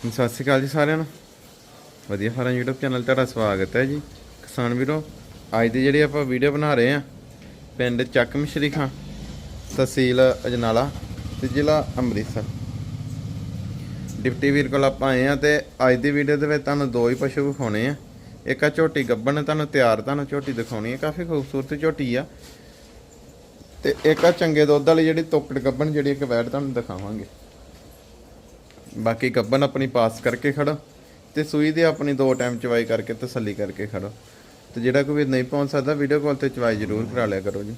ਸਤਿ ਸ਼੍ਰੀ ਅਕਾਲ ਜੀ ਸਾਰਿਆਂ ਨੂੰ। ਵਧੀਆ ਫਾਰਮ YouTube ਚੈਨਲ ਤੁਹਾਡਾ ਸਵਾਗਤ ਹੈ ਜੀ। ਕਿਸਾਨ ਵੀਰੋ, ਅੱਜ ਦੀ ਜਿਹੜੀ ਆਪਾਂ ਵੀਡੀਓ ਬਣਾ ਰਹੇ ਆ ਪਿੰਡ ਚੱਕ ਮਿਸ਼ਰੀ ਖਾਂ, ਤਹਿਸੀਲ ਅਜਨਾਲਾ ਤੇ ਜ਼ਿਲ੍ਹਾ ਅੰਮ੍ਰਿਤਸਰ। ਡਿਪਟੀ ਵੀਰ ਕੋਲ ਆਪਾਂ ਆਏ ਆ ਤੇ ਅੱਜ ਦੀ ਵੀਡੀਓ ਦੇ ਵਿੱਚ ਤੁਹਾਨੂੰ ਦੋ ਹੀ ਪਸ਼ੂ ਵਿਖਾਉਣੇ ਆ। ਇੱਕ ਆ ਝੋਟੀ ਗੱਬਣ ਤੁਹਾਨੂੰ ਤਿਆਰ, ਤੁਹਾਨੂੰ ਝੋਟੀ ਦਿਖਾਉਣੀ ਹੈ ਕਾਫੀ ਖੂਬਸੂਰਤ ਝੋਟੀ ਆ। ਤੇ ਇੱਕ ਆ ਚੰਗੇ ਦੁੱਧ ਵਾਲੀ ਜਿਹੜੀ ਤੋਕੜ ਗੱਬਣ ਜਿਹੜੀ ਇੱਕ ਵੈੜ ਤੁਹਾਨੂੰ ਦਿਖਾਵਾਂਗੇ। ਬਾਕੀ ਗੱਬਨ ਆਪਣੀ ਪਾਸ ਕਰਕੇ ਖੜੋ ਤੇ ਸੂਈ ਦੀ ਆਪਣੀ ਦੋ ਟਾਈਮ ਚਵਾਈ ਕਰਕੇ ਤਸੱਲੀ ਕਰਕੇ ਖੜੋ ਤੇ ਜਿਹੜਾ ਕੋਈ ਨਹੀਂ ਪਹੁੰਚ ਸਕਦਾ ਵੀਡੀਓ ਕਾਲ ਤੇ ਚਵਾਈ ਜ਼ਰੂਰ ਕਰਾ ਲਿਆ ਕਰੋ ਜੀ।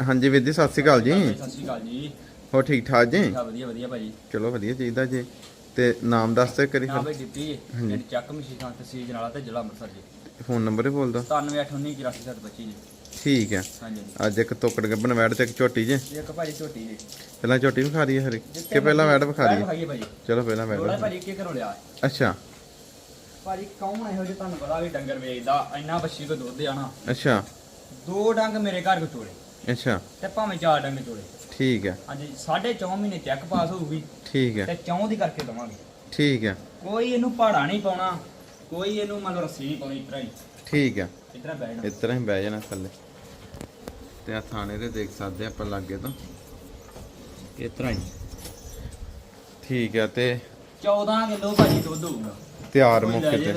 ਹਾਂਜੀ ਵੀਰ ਜੀ ਸਤਿ ਸ਼੍ਰੀ ਅਕਾਲ ਜੀ। ਸਤਿ ਸ਼੍ਰੀ ਅਕਾਲ ਜੀ। ਹੋ ਠੀਕ ਠਾਕ ਜੀ? ਹਾਂ ਵਧੀਆ ਵਧੀਆ ਭਾਜੀ। ਚਲੋ ਵਧੀਆ ਚਾਹੀਦਾ ਜੀ। ਤੇ ਨਾਮ ਦੱਸ ਤੇ ਕਰੀ ਫਿਰ। ਭਾਈ ਡਿਪਟੀ ਪਿੰਡ ਚੱਕ ਮਸ਼ੀਖਾਂ ਤਹਿਸੀਲ ਜਨਾਲਾ ਤੇ ਜ਼ਿਲ੍ਹਾ ਅੰਮ੍ਰਿਤਸਰ ਜੀ। ਫੋਨ ਨੰਬਰ ਹੀ ਬੋਲ ਦੋ 9898847725 ਜੀ। ਠੀਕ ਹੈ। ਹਾਂਜੀ। ਅੱਜ ਇੱਕ ਤੋਕੜ ਗੱਬਨ ਵੈੜ ਤੇ ਇੱਕ ਝੋਟੀ ਜੀ। ਇੱਕ ਭਾਜੀ ਝੋਟੀ ਜੀ। ਪਹਿਲਾਂ ਝੋਟੀ ਵਿਖਾ ਹੈ ਹਰੀ। ਕਿ ਪਹਿਲਾਂ ਵੈੜ ਵਿਖਾ ਵਿਖਾਈਏ ਭਾਜੀ। ਚਲੋ ਪਹਿਲਾਂ ਵੈੜ ਭਾਜੀ ਕੀ ਕਰੋ ਲਿਆ? ਅੱਛਾ। ਭਾਜੀ ਕੌਣ ਇਹੋ ਜਿਹੇ ਤੁਹਾਨੂੰ ਪਤਾ ਵੀ ਡੰਗਰ ਵੇਚਦਾ ਇੰਨਾ ਬੱਛੀ ਕੋ ਦੁੱਧ ਆਣਾ ਅੱਛਾ। ਦੋ ਡੰਗ ਮੇਰੇ ਘਰ ਕੋ ਚੋਲੇ ਅੱਛਾ। ਤੇ ਭਾਵੇਂ ਚਾਰ ਡੰਗ ਚੋਲੇ ਠੀਕ ਹੈ। ਹਾਂਜੀ ਸਾਢੇ ਚੌਂ ਮਹੀਨੇ ਚੈੱਕ ਪਾਸ ਹੋਊਗੀ। ਠੀਕ ਹੈ। ਤੇ ਚੌਂ ਦੀ ਕਰਕੇ ਦਵਾਂਗੇ। ਠੀਕ ਹੈ। ਕੋਈ ਇਹਨੂੰ ਪਹਾੜਾ ਨਹੀਂ ਪਾਉਣਾ ਕੋਈ ਇਹਨੂੰ ਮੰਨ ਰੱਸੀ ਨਹੀਂ ਪਾਉਣੀ ਇਤਰਾ ਹੀ ਠੀਕ ਹੈ। ਇਤਰਾ ਬੈਠਣਾ ਇਸ ਤਰ੍ਹਾਂ ਹੀ ਬਹਿ ਜਾਣਾ ਥੱਲੇ। ਤੇ ਆ ਥਾਣੇ ਤੇ ਦੇਖ ਸਕਦੇ ਆਪਾਂ ਲਾਗੇ ਤੋਂ। ਇਤਰਾ ਹੀ। ਠੀਕ ਹੈ ਤੇ 14 ਕਿਲੋ ਭਾਜੀ ਦੁੱਧ ਹੋਊਗਾ। ਤਿਆਰ ਮੌਕੇ ਤੇ।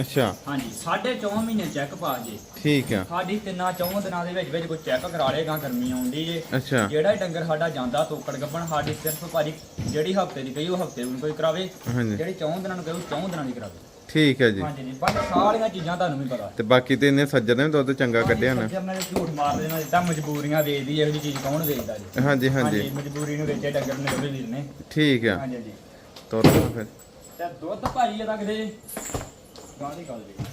ਅੱਛਾ। ਹਾਂਜੀ ਸਾਢੇ ਚੌਂ ਮਹੀਨੇ ਚੈੱਕ ਪਾ ਜੇ। ਠੀਕ ਹੈ ਸਾਡੀ ਤਿੰਨਾਂ ਚੌਂ ਦਿਨਾਂ ਦੇ ਵਿੱਚ ਵਿੱਚ ਕੋਈ ਚੈੱਕ ਕਰਾ ਲੇਗਾ ਗਰਮੀ ਆਉਂਦੀ ਜੇ। ਅੱਛਾ। ਜਿਹੜਾ ਡੰਗਰ ਸਾਡਾ ਜਾਂਦਾ ਤੋਕੜ ਗੱਬਣ ਸਾਡੀ ਸਿਰਫ ਭਾਜੀ ਜਿਹੜੀ ਹਫ਼ਤੇ ਦੀ ਕਹੀ ਉਹ ਹਫ਼ਤੇ ਨੂੰ ਕੋਈ ਕਰਾਵੇ। ਜਿਹੜੀ ਚੌਂ ਦਿਨਾਂ ਨੂੰ ਕਹੀ ਚੌਂ ਦਿਨਾਂ ਦੀ ਕਰਾਵੇ। ਠੀਕ ਹੈ ਜੀ। ਹਾਂਜੀ ਜੀ ਬਾਕੀ ਸਾਰੀਆਂ ਚੀਜ਼ਾਂ ਤੁਹਾਨੂੰ ਵੀ ਪਤਾ। ਤੇ ਬਾਕੀ ਤੇ ਇਹਨੇ ਸੱਜਰ ਨੇ ਦੁੱਧ ਚੰਗਾ ਕੱਢਿਆ ਨਾ। ਸੱਜਰ ਨਾਲ ਝੂਠ ਮਾਰਦੇ ਨਾਲ ਜਿੱਦਾਂ ਮਜਬੂਰੀਆਂ ਵੇਚਦੀ ਇਹੋ ਜਿਹੀ ਚੀਜ਼ ਕੌਣ ਵੇਚਦਾ ਜੀ? ਹਾਂਜੀ ਹਾਂਜੀ। ਮਜਬੂਰੀ ਨੂੰ ਵੇਚੇ ਡੰਗਰ ਨੇ ਉਹਦੇ ਵੀਰ ਨੇ। ਠੀਕ ਹੈ ਹਾਂਜੀ ਹਾਂਜੀ। ਤੋਰੋ ਫਿਰ। ਤੇ ਦੁੱਧ ਭਾਜੀ ਇਹਦਾ ਕਿਤੇ ਗਾਂ ਦੀ ਗੱਲ ਜੀ।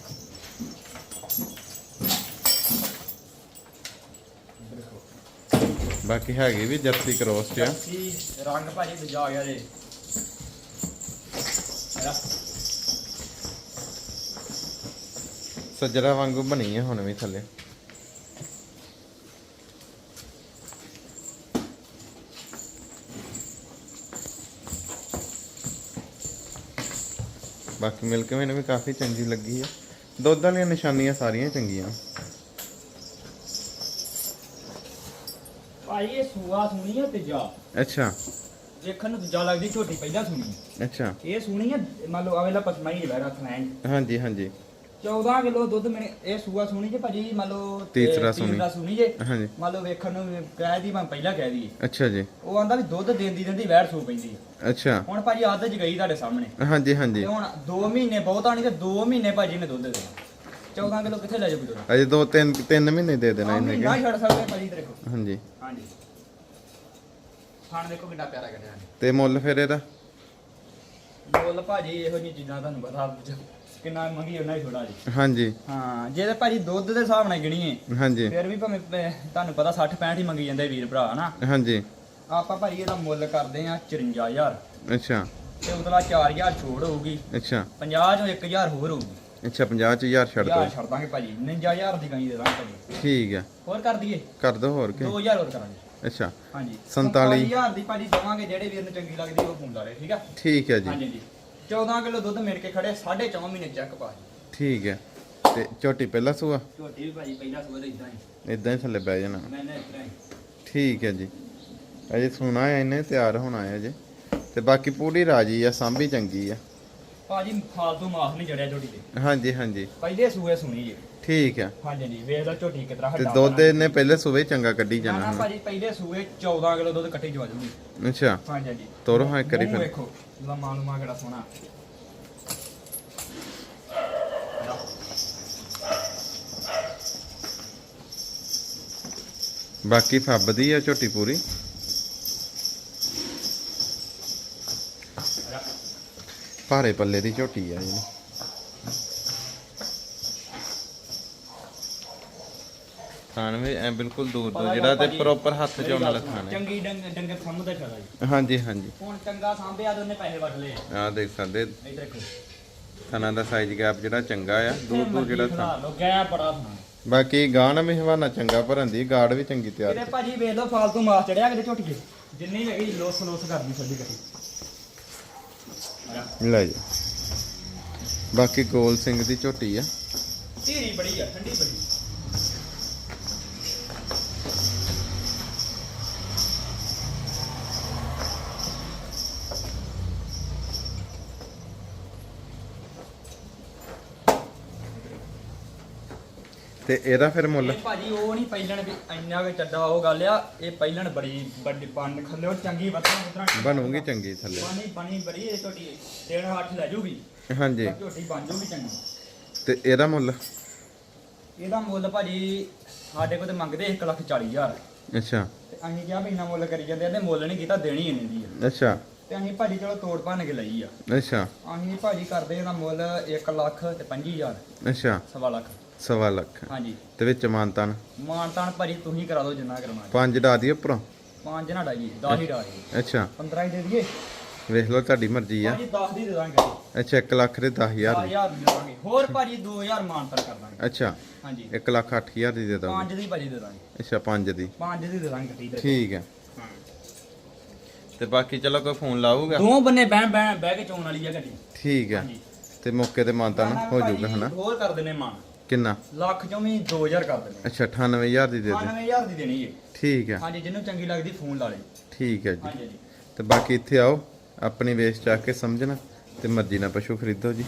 ਬਾਕੀ ਹੈਗੀ ਵੀ ਜਰਸੀ ਕ੍ਰੋਸ ਚ। ਆ। ਰੰਗ ਭਾਜੀ ਗਿਆ ਜੇ ਹੈਨਾ? ਸੱਜਰਾ ਵਾਂਗੂ ਬਣੀ ਹੈ ਹੁਣ ਵੀ ਥੱਲੇ। ਬਾਕੀ ਮਿਲਕ ਮੈਨੂੰ ਵੀ ਕਾਫੀ ਚੰਗੀ ਲੱਗੀ ਹੈ ਦੁੱਧ ਵਾਲੀਆਂ ਨਿਸ਼ਾਨੀਆਂ ਸਾਰੀਆਂ ਚੰਗੀਆਂ। ਭਾਈ ਇਹ ਸੂਆ ਸੁਣੀ ਹੈ ਤੀਜਾ? ਅੱਛਾ। ਦੇਖਣ ਨੂੰ ਤੀਜਾ ਲੱਗਦੀ ਝੋਟੀ ਪਹਿਲਾਂ ਸੁਣੀ। ਹੈ। ਅੱਛਾ। ਇਹ ਸੁਣੀ ਹੈ ਮੰਨ ਲਓ ਆਵੇਲਾ ਪਸਮਾਈ ਜਿਹੜਾ ਰੱਖ ਲੈਣ। ਹਾਂਜੀ ਹਾਂਜੀ। 14 ਕਿਲੋ ਦੁੱਧ ਮੈਨੇ ਇਹ ਸੂਆ ਸੁਣੀ ਜੇ ਭਾਜੀ ਮੰਨ ਲਓ ਤੇ ਤੀਸਰਾ ਸੁਣੀ। ਤੀਸਰਾ ਸੁਣੀ ਜੇ। ਹਾਂਜੀ। ਮੰਨ ਲਓ ਵੇਖਣ ਨੂੰ ਕਹਿ ਦੀ ਮੈਂ ਪਹਿਲਾਂ ਕਹਿ ਦੀ। ਅੱਛਾ ਜੀ। ਉਹ ਆਂਦਾ ਵੀ ਦੁੱਧ ਦੇਂਦੀ ਦਿੰਦੀ ਵੈੜ ਸੂ ਪੈਂਦੀ ਹੈ। ਅੱਛਾ। ਹੁਣ ਭਾਜੀ ਆਦਤ ਚ ਗਈ ਤੁਹਾਡੇ ਸਾਹਮਣੇ। ਹਾਂਜੀ ਹਾਂਜੀ। ਤੇ ਹੁਣ 2 ਮਹੀਨੇ ਬਹੁਤਾ ਨਹੀਂ ਤੇ 2 ਮਹੀਨੇ ਭਾਜੀ ਨੇ ਦੁੱਧ ਦੇਣਾ। 14 ਕਿਲੋ ਕਿੱਥੇ ਲੈ ਜਾਊ ਦੁੱਧ ਅਜੇ ਦੋ ਤਿੰਨ ਤਿੰਨ ਮਹੀਨੇ ਦੇ ਦੇਣਾ ਇਹਨੇ ਮਹੀਨਾ ਕਿ। ਹੀ ਛੱਡ ਸਕਦੇ ਭਾਜੀ ਤੇਰੇ ਕੋਲ। ਹਾਂਜੀ। ਹਾਂਜੀ। ਖਾਣ ਦੇਖੋ ਕਿੰਨਾ ਪਿਆਰਾ ਕੱਢਿਆ ਤੇ ਮੁੱਲ ਫਿਰ ਇਹਦਾ? ਬੋਲ ਭਾਜੀ ਇਹੋ ਜਿਹੀ ਚੀਜ਼ਾਂ ਤੁਹਾਨੂੰ ਪਤਾ ਕਿੰਨਾ ਮੰਗੀ ਉਹਨਾਂ ਹੀ ਜੀ ਹਾਂਜੀ। ਹਾਂ ਜੇ ਤੇ ਭਾਜੀ ਦੁੱਧ ਦੇ ਹਿਸਾਬ ਨਾਲ ਗਿਣੀਏ ਹਾਂਜੀ। ਫਿਰ ਵੀ ਭਾਵੇਂ ਪ- ਤੁਹਾਨੂੰ ਪਤਾ 60 65 ਹੀ ਮੰਗੀ ਜਾਂਦੇ ਵੀਰ ਭਰਾ ਹਨਾ? ਹਾਂਜੀ। ਆਪਾਂ ਭਾਜੀ ਇਹਦਾ ਮੁੱਲ ਕਰਦੇ ਆ 54000 ਅੱਛਾ। ਤੇ ਉਤਲਾ 4000 ਛੋੜ ਹੋਊਗੀ। ਅੱਛਾ। 50 ਚੋਂ 1000 ਹੋਰ ਹੋਊਗੀ। ਅੱਛਾ 50 ਚ ਹਜ਼ਾਰ ਛੱਡ 1000 ਦੋ ਛੱਡ ਦਾਂਗੇ ਭਾਜੀ। 59000 ਦੀ ਗਾਈ ਦੇ ਦਾਂਗੇ ਭਾਜੀ। ਠੀਕ ਹੈ ਹੋਰ ਕਰ ਦਈਏ। ਕਰ ਦੋ ਹੋਰ ਕੇ। 2000 ਹੋਰ ਕਰਾਂਗੇ। ਅੱਛਾ। ਹਾਂਜੀ। 47 47000 ਦੀ ਭਾਜੀ ਦਵਾਂਗੇ ਜਿਹੜੇ ਵੀਰ ਨੂੰ ਚੰਗੀ ਲੱਗਦੀ ਉਹ ਫੋਨ ਲਾ ਰਹੇ ਠੀਕ ਆ? ਠੀਕ ਹੈ ਜੀ। ਹਾਂਜੀ ਜੀ। 14 ਕਿਲੋ ਦੁੱਧ ਮਿਲ ਕੇ ਖੜੇ 4.5 ਮਹੀਨੇ ਚੈੱਕ ਪਾ ਜੀ। ਠੀਕ ਹੈ। ਤੇ ਝੋਟੀ ਪਹਿਲਾ ਸੂਆ? ਝੋਟੀ ਵੀ ਭਾਜੀ ਪਹਿਲਾਂ ਸਵੇਰ ਇਦਾਂ ਹੀ। ਇਦਾਂ ਹੀ ਥੱਲੇ ਬਹਿ ਜਾਣਾ। ਮੈਂ ਨਾ ਇਦਾਂ ਹੀ। ਠੀਕ ਹੈ ਜੀ। ਅਜੇ ਸੁਣਾ ਹੈ ਇਹਨੇ ਤਿਆਰ ਹੋਣਾ ਹੈ ਅਜੇ। ਤੇ ਬਾਕੀ ਪੂਰੀ ਰਾਜੀ ਆ ਸਾਂਭੀ ਚੰਗੀ ਆ। ਭਾਜੀ ਫਾਲਤੂ ਮਾਸ ਨਹੀਂ ਜੜਿਆ ਝੋਟੀ ਤੇ। ਹਾਂਜੀ ਹਾਂਜੀ। ਪਹਿਲੇ ਸੂਏ ਸੁਣੀ ਜੀ। ਠੀਕ ਹੈ ਹਾਂਜੀ ਜੀ ਵੇਖ ਲਓ ਝੋਟੀ ਕਿਤਰਾ ਤੇ ਦੁੱਧ ਇਹਨੇ ਪਹਿਲੇ ਸੂਵੇ ਚੰਗਾ ਕੱਢੀ ਜਾਣਾ ਨਾ ਹੁਣ। ਭਾਜੀ ਪਹਿਲੇ ਸੂਏ 14 ਕਿਲੋ ਦੁੱਧ ਕੱਟੀ ਜਵਾ ਜੂਗੀ ਅੱਛਾ। ਹਾਂਜੀ ਜੀ ਤੋਰੋ ਹਾਂ ਮੂੰਹ ਫਿਰ। ਵੇਖੋ ਲੰਮਾ ਲੰਮਾ ਕਿਹੜਾ ਸੋਹਣਾ। ਬਾਕੀ ਫੱਬਦੀ ਆ ਝੋਟੀ ਪੂਰੀ। ਭਾਰੇ ਪੱਲੇ ਦੀ ਝੋਟੀ ਆ ਜੀ ਥਾਣ ਵੀ ਐ ਬਿਲਕੁਲ ਦੂਰ ਤੋਂ ਜਿਹੜਾ ਤੇ ਪ੍ਰੋਪਰ ਹੱਥ ਚ ਆਉਣ ਵਾਲਾ ਹੈ ਚੰਗੀ ਡੰਗ ਡੰਗਰ ਸਮਝਦਾ ਚਲਾ ਜੀ। ਹਾਂਜੀ ਹਾਂਜੀ। ਹੁਣ ਚੰਗਾ ਸਾਂਭਿਆ ਤੇ ਉਹਨੇ ਪੈਸੇ ਵੱਟ ਲਏ ਆ। ਦੇਖ ਸਕਦੇ ਇੱਧਰ ਦੇਖੋ। ਥਾਣਾ ਦਾ ਸਾਈਜ਼ ਗੈਪ ਜਿਹੜਾ ਚੰਗਾ ਆ ਦੂਰ ਦੂਰ ਜਿਹੜਾ ਥਾਂ। ਲੋ ਗਿਆ ਬੜਾ ਬਾਕੀ ਗਾਣ ਵੀ ਹਵਾਨਾ ਚੰਗਾ ਭਰਨ ਦੀ ਗਾੜ ਵੀ ਚੰਗੀ ਤਿਆਰ ਇਹਦੇ ਭਾਜੀ ਵੇਖ ਲਓ ਫਾਲਤੂ ਮਾਸ ਚੜਿਆ ਕਿਤੇ ਝੋਟੀਏ। ਜਿੰਨੀ ਹੈਗੀ ਲੋਸ ਲੋਸ ਕਰਦੀ ਛੱਡੀ ਕੱਟੀ ਲੈ ਜਾ। ਬਾਕੀ ਗੋਲ ਸਿੰਘ ਦੀ ਝੋਟੀ ਆ। ਧੀਰੀ ਬੜੀ ਆ ਠੰਡੀ ਬੜੀ। ਤੇ ਇਹਦਾ ਫਿਰ ਮੁੱਲ? ਇਹ ਭਾਜੀ ਉਹ ਨਹੀਂ ਪਹਿਲਣ ਵੀ ਇੰਨਾ ਕੁ ਚੱਡਾ ਉਹ ਗੱਲ ਆ ਇਹ ਪਹਿਲਣ ਬੜੀ ਵੱਡੀ ਪੰਨ ਖੱਲਿਓ ਚੰਗੀ ਵਤਨ ਵਤਨ ਬਣੂਗੀ ਚੰਗੀ ਥੱਲੇ। ਪਾਣੀ ਪਾਣੀ ਬੜੀ ਇਹ ਝੋਟੀ ਡੇਢ ਹੱਥ ਲੈ ਜੂਗੀ। ਹਾਂਜੀ। ਝੋਟੀ ਬਣ ਜੂਗੀ ਚੰਗੀ। ਤੇ ਇਹਦਾ ਮੁੱਲ? ਇਹਦਾ ਮੁੱਲ ਭਾਜੀ ਸਾਡੇ ਕੋਲ ਤੇ ਮੰਗਦੇ 1 ਲੱਖ 40 ਹਜ਼ਾਰ। ਅੱਛਾ। ਤੇ ਅਸੀਂ ਕਿਹਾ ਵੀ ਇੰਨਾ ਮੁੱਲ ਕਰੀ ਜਾਂਦੇ ਆ ਤੇ ਮੁੱਲ ਨਹੀਂ ਕੀਤਾ ਦੇਣੀ ਇੰਨੀ ਦੀ ਅੱਛਾ। ਤੇ ਅਸੀਂ ਭਾਜੀ ਚਲੋ ਤੋੜ ਭੰਨ ਕੇ ਲਈ ਆ। ਅੱਛਾ। ਅਸੀਂ ਭਾਜੀ ਕਰਦੇ ਇਹਦਾ ਮੁੱਲ 1 ਲੱਖ ਤੇ 25000 ਅੱਛਾ। ਸਵਾ ਲੱਖ। ਸਵਾ ਲੱਖ। ਹਾਂਜੀ। ਤੇ ਵਿੱਚ ਮਾਨਤਾਨ ਮਾਨਤਾਨ ਭਾਜੀ ਤੁਸੀਂ ਕਰਾ ਦਿਓ ਜਿੰਨਾ ਕਰਨਾ ਪੰਜ ਡਾ ਦੀ ਉੱਪਰੋਂ? ਪੰਜ ਨਾ ਡਾਈਏ 10 ਹੀ ਡਾਈਏ ਅੱਛਾ। 15 ਹੀ ਦੇ ਦਈਏ। ਵੇਖ ਲਓ ਤੁਹਾਡੀ ਮਰਜ਼ੀ ਆ। ਭਾਜੀ 10 ਦੀ ਦੇ ਦਾਂਗੇ। ਅੱਛਾ 1 ਲੱਖ ਦੇ 10000 ਦੀ। 1000 ਦੇ ਦਾਂਗੇ। ਹੋਰ ਭਾਜੀ 2000 ਮਾਨਤਾਨ ਕਰ ਦਾਂਗੇ। ਅੱਛਾ। ਹਾਂਜੀ। 1 ਲੱਖ 8000 ਦੀ ਦੇ ਦੋਗੇ। ਪੰਜ ਦੀ ਭਾਜੀ ਦੇ ਦਾਂਗੇ। ਅੱਛਾ 5 ਦੀ। ਪੰਜ ਦੀ ਦੇ ਦਾਂਗੇ ਠੀਕ ਹੈ। ਤੇ ਬਾਕੀ ਚਲੋ ਕੋਈ ਫੋਨ ਲਾਊਗਾ। ਦੋਵਾਂ ਬੰਨੇ ਬਹਿ ਬਹਿ ਬਹਿ ਕੇ ਚੋਣ ਵਾਲੀ ਆ ਗੱਡੀ। ਠੀਕ ਹੈ ਤੇ ਮੌਕੇ ਤੇ ਮਾਨਤਾਨ ਹੋ ਜਾਊਗਾ ਹਨਾ? ਹੋਰ ਕਰ ਦਿੰਨੇ ਮਾਨ। ਕਿੰਨਾ? ਲੱਖ ਚੋਂ ਵੀ 2000 ਕਰ ਦਿੰਨੇ ਅੱਛਾ 98000 ਦੀ ਦੇ ਦੇ। 98000 ਦੀ ਦੇਣੀ ਹੈ ਠੀਕ ਹੈ। ਹਾਂਜੀ ਜਿਹਨੂੰ ਚੰਗੀ ਲੱਗਦੀ ਫੋਨ ਲਾ ਲੇ। ਠੀਕ ਹੈ ਜੀ। ਤੇ ਬਾਕੀ ਇੱਥੇ ਆਓ ਆਪਣੀ ਵੇਸ ਚੱਕ ਕੇ ਸਮਝਣਾ ਤੇ ਮਰਜ਼ੀ ਨਾਲ ਪਸ਼ੂ ਖਰੀਦੋ ਜੀ।